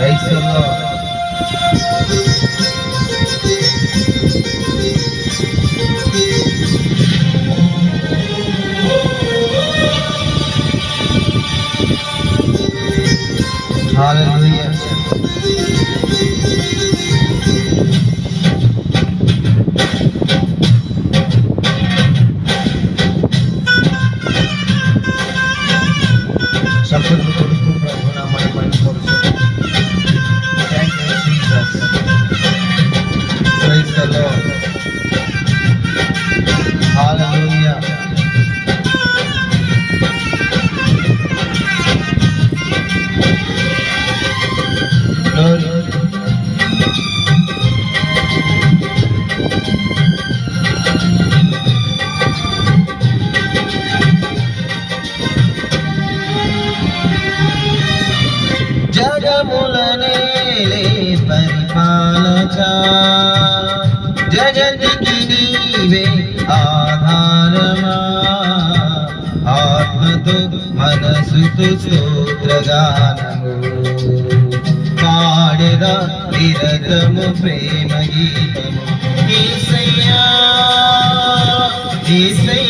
Thank you. Lord. జగములనేలే పరిపాలక జగతికి నీవే ఆధారమా. ఆత్మతో మనసుతో స్తోత్రగానము పాడెదా నిరతము ప్రేమ గీతము. ఈసయ్యా ఈసయ్యా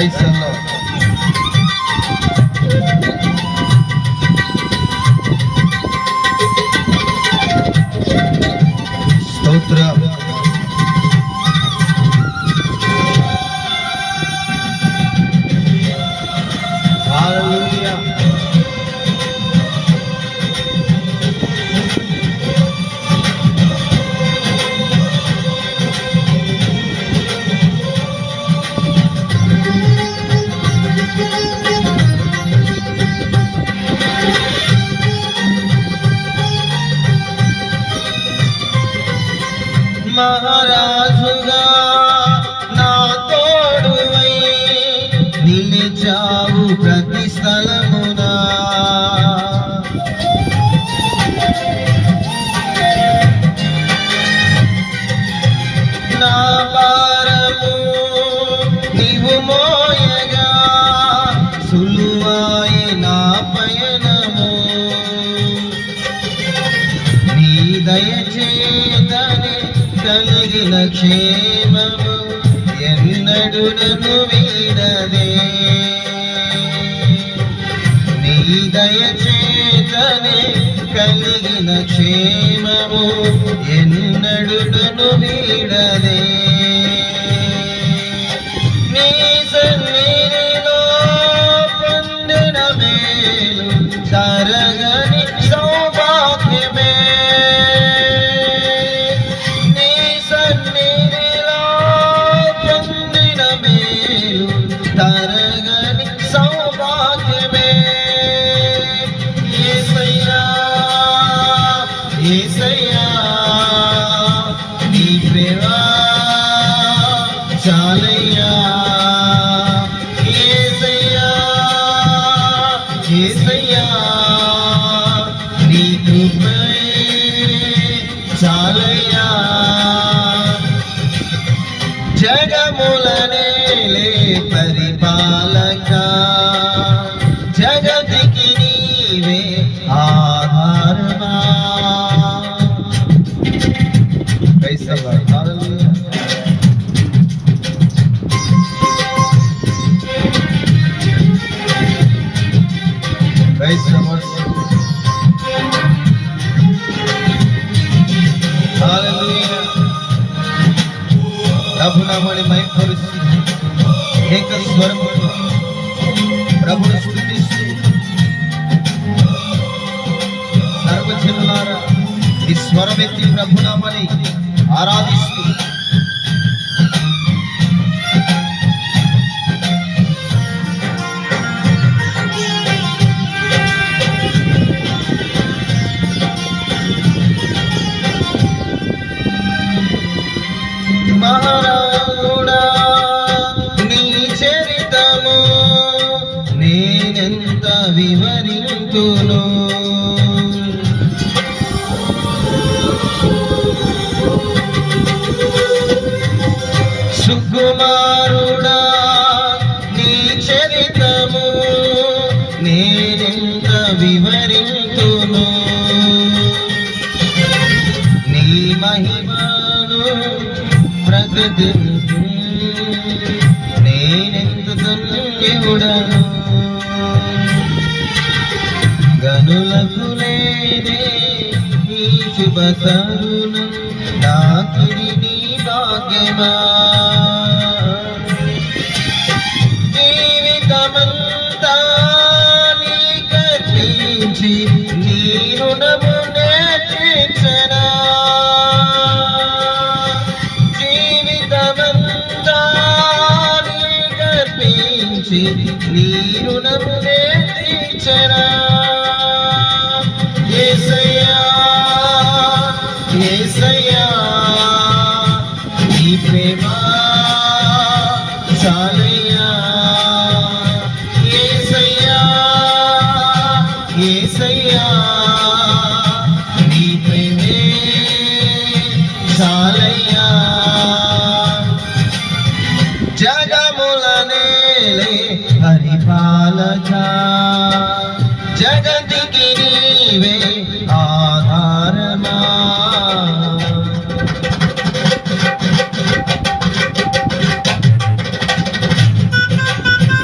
I ఎన్నడు నన్ను వీడదే నీ దయచేతనే కలిగిన క్షేమము ఎన్నడు నన్ను వీడదే சாலையா ప్రభు నామని మైపరుస్తూ ఏక స్వరముతో ప్రభుని స్థుతిస్తూ సర్వజనులారా ఈ స్వరమెత్తి ప్రభునామని ఆరాధిస్తూ మహారాజుడా నీ చరితము నేనెంత వివరింతును? సుకుమారుడా నీ చరితము నేనెంత వివరింతును? నీ ప్రకటించు నేనెంత ధన్యుడను గనులకు లేనే ఈ శుభ తరుణం నాకిది నీ భాగ్యమా? కర్పించి నీ రుణమునే తీర్చనా యేసయ్యా యేసయ్యా నీ ప్రేమ చాలయ్యా పరిపాలక జగతికి నీవే ఆధారమా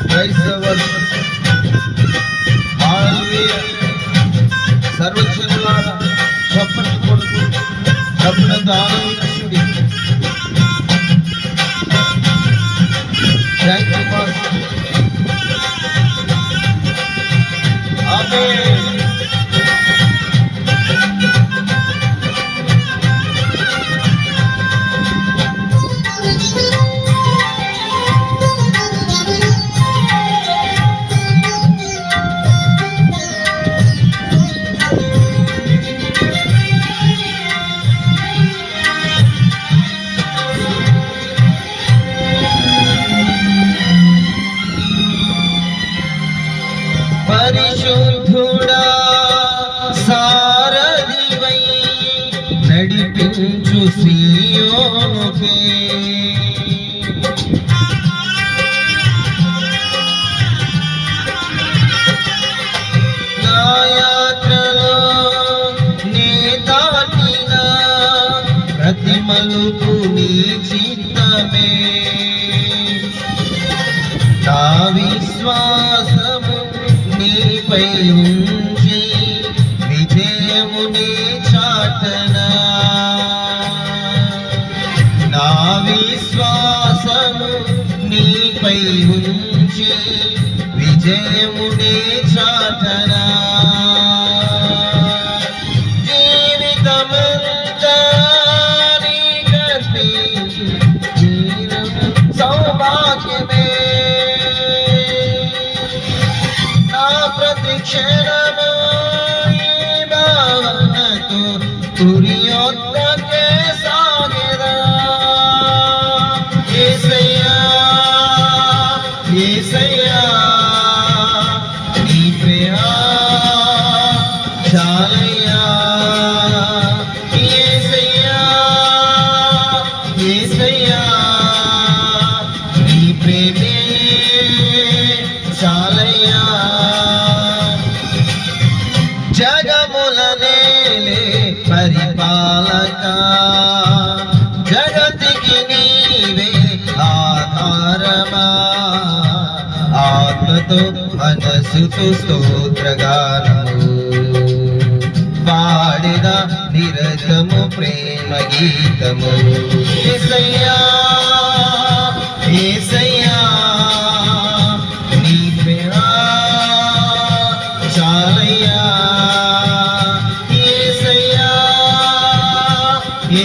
Praise the Lord. Hallelujah. సర్వజనులారా చప్పట్లు మలుపు నీ చిత్తమే. నా విశ్వాసము నీపై ఉంచి విజయముని చాటనా. Yeah. మనసుతు స్తోత్రగానము పాడిన నిరతము ప్రేమ గీతము ఏసయ్యా ఏసయ్యా.